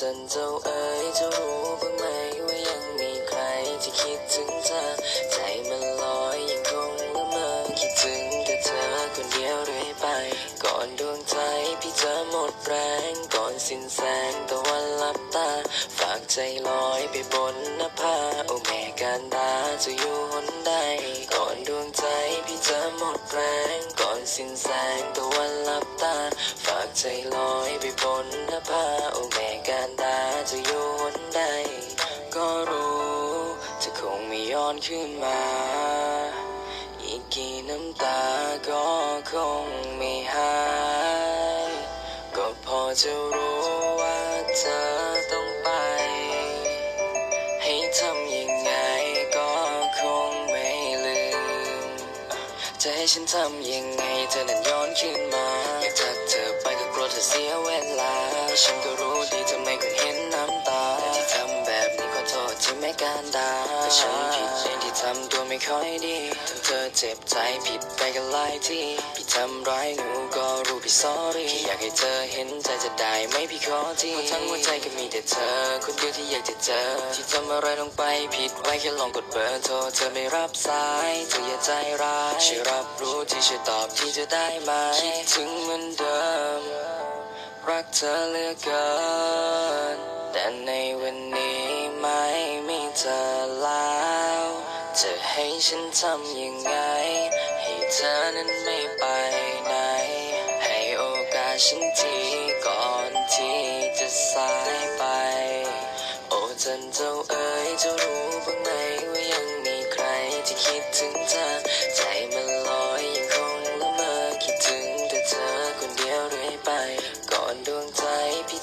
จันเจ้าเอ๋ยจะรู้บ้างไหมว่ายังมีใครที่คิดถึงเธอ ใจมันลอยยังคงละเมอคิดถึงแต่เธอคนเดียวเรื่อยไป ก่อนดวงใจพี่จะหมดแรงก่อนสิ้นแสงตะวันลับตา ฝากใจลอยไปบนหน้าผาโอ้แม่กันดาจะอยู่หนใดก่อนดวงใจพี่จะหมดแรงก่อนสิ้นแสงตะวันลับตา ฝากใจลอยไปบนหน้าผาโอ้แม่กันดา จะอยู่หนใด ก็รู้จะคงไม่ย้อนขึ้นมา อีกกี่น้ำตาก็คงไม่หาย ก็พอจะรู้ว่าเธอต้องไป ให้ทำยังไงก็คงไม่ลืม จะให้ฉันทำยังไงเธอนั้นย้อนขึ้นมา เสียเวลา ฉันก็รู้ดีเธอไมควรเห็นน้ำตาแต่ที่ทำแบบนี้ขอโทษที่ไม่การดาแต่ฉันผิดเองที่ทำตัวไม่ค่อยดีทำเธอเจ็บใจผิดไปกันหลายที่พี่ทำร้ายหนูก็รู้พี่ sorry พี่อยากให้เธอเห็นใจจะได้ไหมพี่ขอทีเพราะทั้งหัวใจก็มีแต่เธอ คนเดียวที่อยากจะเจอ ที่ทำอะไรลงไปผิดไว้แค่ลองกดเบอร์โทรเธอไม่รับสายเธออย่าใจร้ายช่วยรับรู้ที่ช่วยตอบที่จะได้ไหมคิดถึงเหมือนเดิม รักเธอเหลือเกิน แต่ในวันนี้ไม่มีเธอแล้วจะให้ฉันทำยังไง ให้เธอนั้นไม่ไปไหน ให้โอกาสฉันทีก่อนที่จะสายไป โอ้จันเจ้าเอ๋ยเจะรู้บ้างไหมว่ายังมีใครที่คิดถึงเธอ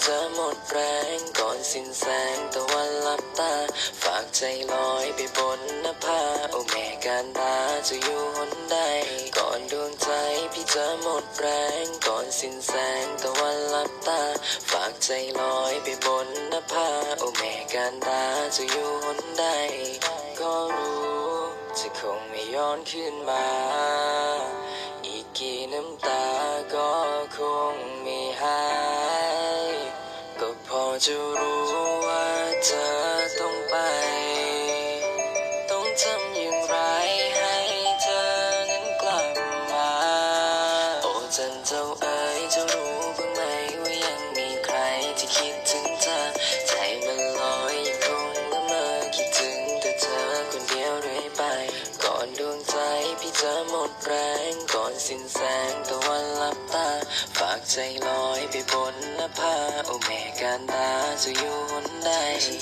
จะหมดแรงก่อนสิ้นแสงตะวันลับตา ฝากใจลอยไปบนน้าโอแม่การดาจะอยู่หนใด ก่อนดวงใจพี่จะหมดแรงก่อนสิ้นแสงตะวันลับตา ฝากใจลอยไปบนน้าโอแม่การดาจะอยู่หนใด ก็รู้จะคงไม่ย้อนขึ้นมา อีกกี่น้ำตาก็คงไม่หาย จะรู้ว่าเธอต้องไป ต้องทำอย่างไรให้เธอนั้นกลับมา โอ้จันเจ้าเอ๋ยจะรู้ นสิ้นแสงตะวันลับตา ฝากใจลอยไปบนนภาโอ้แม่การดาจะอยู่หนใด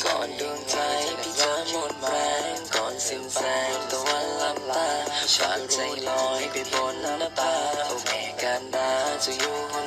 ก่อนดวงใจพี่จะหมดแรงก่อนสิ้นแสงตะวันลับตาฝากใจลอยไปบนนภาโอ้แม่การดาจะอยู่หน